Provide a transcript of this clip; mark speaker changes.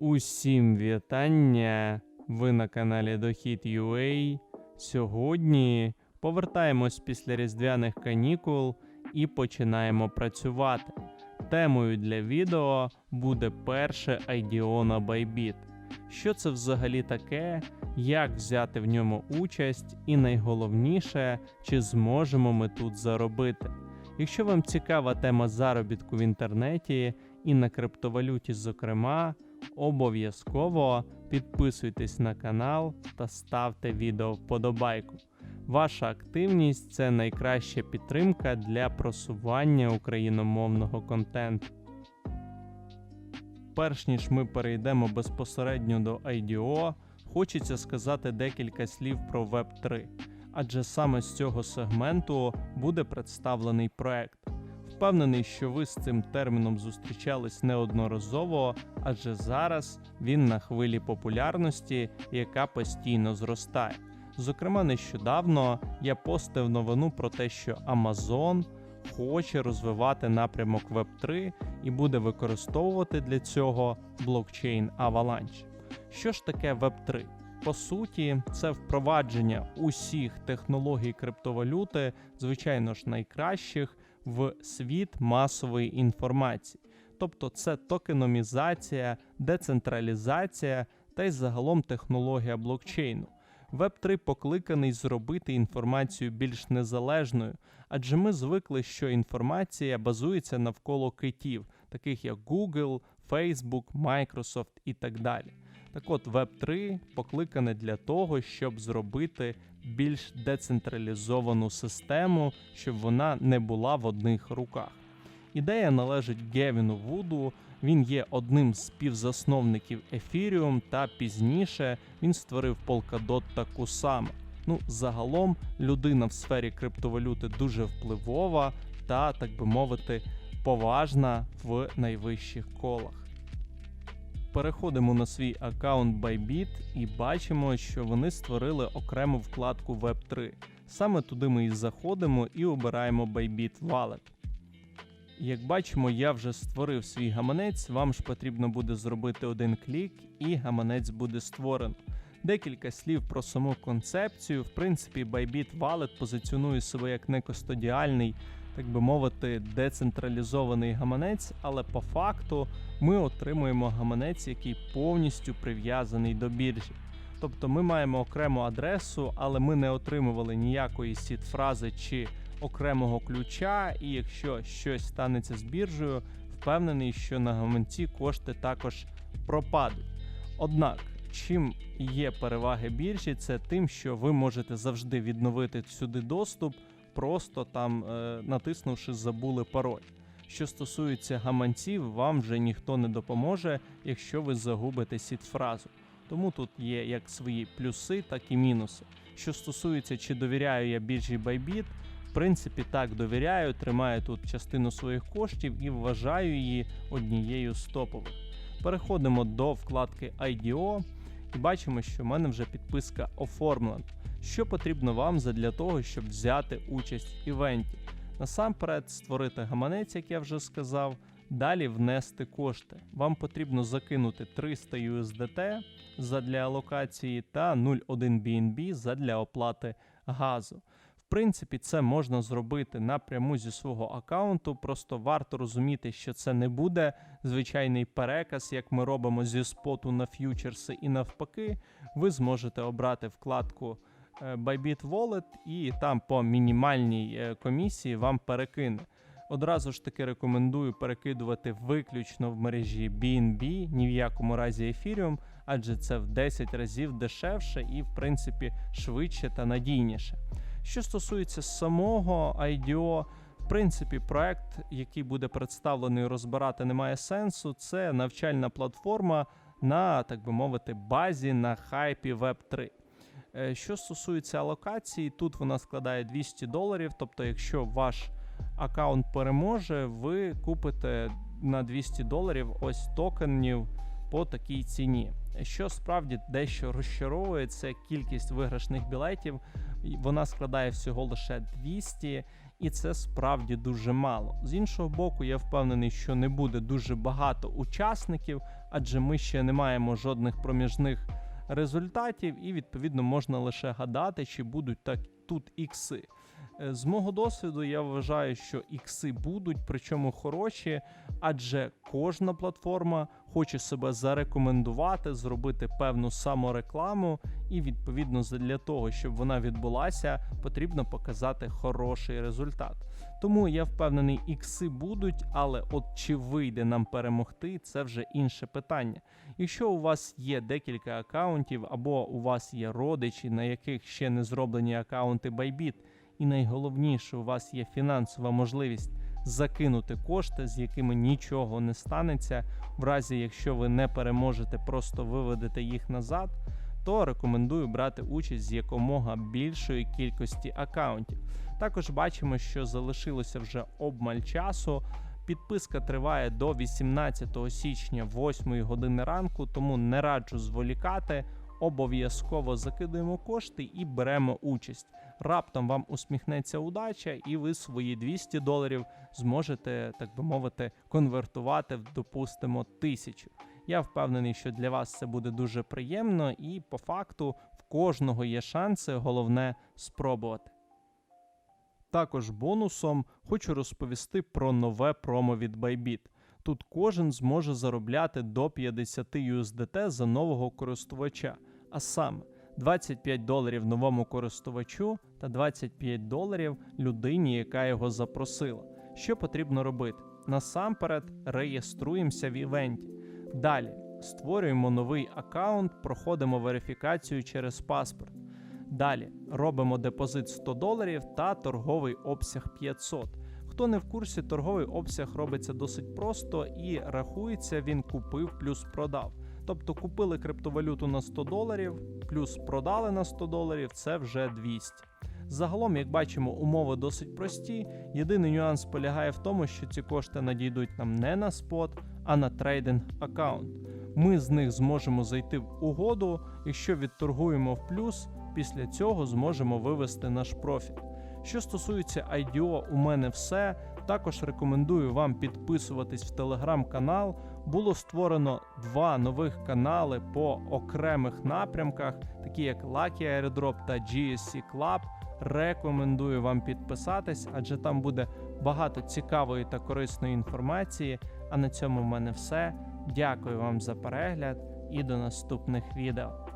Speaker 1: Усім вітання! Ви на каналі Дохід.ua. Сьогодні повертаємось після різдвяних канікул і починаємо працювати. Темою для відео буде перше IDO на Bybit. Що це взагалі таке, як взяти в ньому участь, і найголовніше, чи зможемо ми тут заробити. Якщо вам цікава тема заробітку в інтернеті і на криптовалюті, зокрема, обов'язково підписуйтесь на канал та ставте відео вподобайку. Ваша активність це найкраща підтримка для просування україномовного контенту. Перш ніж ми перейдемо безпосередньо до IDO, хочеться сказати декілька слів про Web3, адже саме з цього сегменту буде представлений проект. Впевнений, що ви з цим терміном зустрічались неодноразово, адже зараз він на хвилі популярності, яка постійно зростає. Зокрема, нещодавно я постив новину про те, що Amazon хоче розвивати напрямок Web3 і буде використовувати для цього блокчейн Avalanche. Що ж таке Web3? По суті, це впровадження усіх технологій криптовалюти, звичайно ж найкращих, в світ масової інформації. Тобто це токеномізація, децентралізація та й загалом технологія блокчейну. Web3 покликаний зробити інформацію більш незалежною, адже ми звикли, що інформація базується навколо китів, таких як Google, Facebook, Microsoft і так далі. Так от Web3 покликане для того, щоб зробити більш децентралізовану систему, щоб вона не була в одних руках. Ідея належить Гевіну Вуду. Він є одним з співзасновників Ethereum, та пізніше він створив Polkadot та Kusama. Ну, загалом, людина в сфері криптовалюти дуже впливова та, так би мовити, поважна в найвищих колах. Переходимо на свій аккаунт Bybit і бачимо, що вони створили окрему вкладку Web3. Саме туди ми і заходимо і обираємо Bybit Wallet. Як бачимо, я вже створив свій гаманець, вам ж потрібно буде зробити один клік, і гаманець буде створено. Декілька слів про саму концепцію. В принципі, Bybit Wallet позиціонує себе як некостодіальний, так би мовити, децентралізований гаманець, але по факту ми отримуємо гаманець, який повністю прив'язаний до біржі. Тобто ми маємо окрему адресу, але ми не отримували ніякої сіт-фрази чи окремого ключа, і якщо щось станеться з біржею, впевнений, що на гаманці кошти також пропадуть. Однак, чим є переваги біржі, це тим, що ви можете завжди відновити сюди доступ, просто там е, натиснувши забули пароль. Що стосується гаманців, вам вже ніхто не допоможе, якщо ви загубите сіт-фразу. Тому тут є як свої плюси, так і мінуси. Що стосується, чи довіряю я біржі Bybit, в принципі, так довіряю, тримаю тут частину своїх коштів і вважаю її однією з топових. Переходимо до вкладки IDO і бачимо, що в мене вже підписка оформлена. Що потрібно вам для того, щоб взяти участь в івенті? Насамперед, створити гаманець, як я вже сказав, далі внести кошти. Вам потрібно закинути 300 USDT задля алокації та 0,1 BNB задля оплати газу. В принципі, це можна зробити напряму зі свого аккаунту. Просто варто розуміти, що це не буде звичайний переказ, як ми робимо зі споту на ф'ючерси і навпаки. Ви зможете обрати вкладку Bybit Wallet і там по мінімальній е, комісії вам перекине. Одразу ж таки рекомендую перекидувати виключно в мережі BNB, ні в якому разі Ethereum, адже це в 10 разів дешевше і, в принципі, швидше та надійніше. Що стосується самого IDO, в принципі, проект, який буде представлений, розбирати немає сенсу. Це навчальна платформа на, так би мовити, базі на хайпі Web3. Е, Що стосується алокації, тут вона складає 200 доларів. Тобто, якщо ваш аккаунт переможе, ви купите на 200 доларів ось токенів по такій ціні. Що справді дещо розчаровує, це кількість виграшних білетів. Вона складає всього лише 200, і це справді дуже мало. З іншого боку, я впевнений, що не буде дуже багато учасників, адже ми ще не маємо жодних проміжних результатів, і відповідно можна лише гадати, чи будуть так тут ікси. Е, З мого досвіду я вважаю, що ікси будуть, причому хороші, адже кожна платформа хоче себе зарекомендувати, зробити певну саморекламу, і відповідно для того, щоб вона відбулася, потрібно показати хороший результат. Тому я впевнений, ікси будуть, але от чи вийде нам перемогти, це вже інше питання. Якщо у вас є декілька акаунтів, або у вас є родичі, на яких ще не зроблені акаунти Bybit, і найголовніше, у вас є фінансова можливість закинути кошти, з якими нічого не станеться, в разі якщо ви не переможете, просто виведете їх назад, то рекомендую брати участь з якомога більшої кількості акаунтів. Також бачимо, що залишилося вже обмаль часу. Підписка триває до 18 січня 8 години ранку, тому не раджу зволікати. Обов'язково закидуємо кошти і беремо участь. Раптом вам усміхнеться удача, і ви свої 200 доларів зможете, так би мовити, конвертувати в, допустимо, тисячу. Я впевнений, що для вас це буде дуже приємно, і по факту в кожного є шанси, головне спробувати. Також бонусом хочу розповісти про нове промо від Bybit. Тут кожен зможе заробляти до 50 USDT за нового користувача, а саме 25 доларів новому користувачу та 25 доларів людині, яка його запросила. Що потрібно робити? Насамперед реєструємося в івенті. Далі створюємо новий аккаунт, проходимо верифікацію через паспорт. Далі робимо депозит 100 доларів та торговий обсяг 500. Хто не в курсі, торговий обсяг робиться досить просто і рахується він купив плюс продав. Тобто купили криптовалюту на 100 доларів, плюс продали на 100 доларів, це вже 200. Загалом, як бачимо, умови досить прості. Єдиний нюанс полягає в тому, що ці кошти надійдуть нам не на спот, а на трейдинг аккаунт. Ми з них зможемо зайти в угоду. Якщо відторгуємо в плюс, після цього зможемо вивести наш профіт. Що стосується IDO, у мене все. Також рекомендую вам підписуватись в телеграм-канал. Було створено два нових канали по окремих напрямках, такі як Lucky Airdrop та GSC Club. Рекомендую вам підписатись, адже там буде багато цікавої та корисної інформації. А на цьому в мене все. Дякую вам за перегляд і до наступних відео.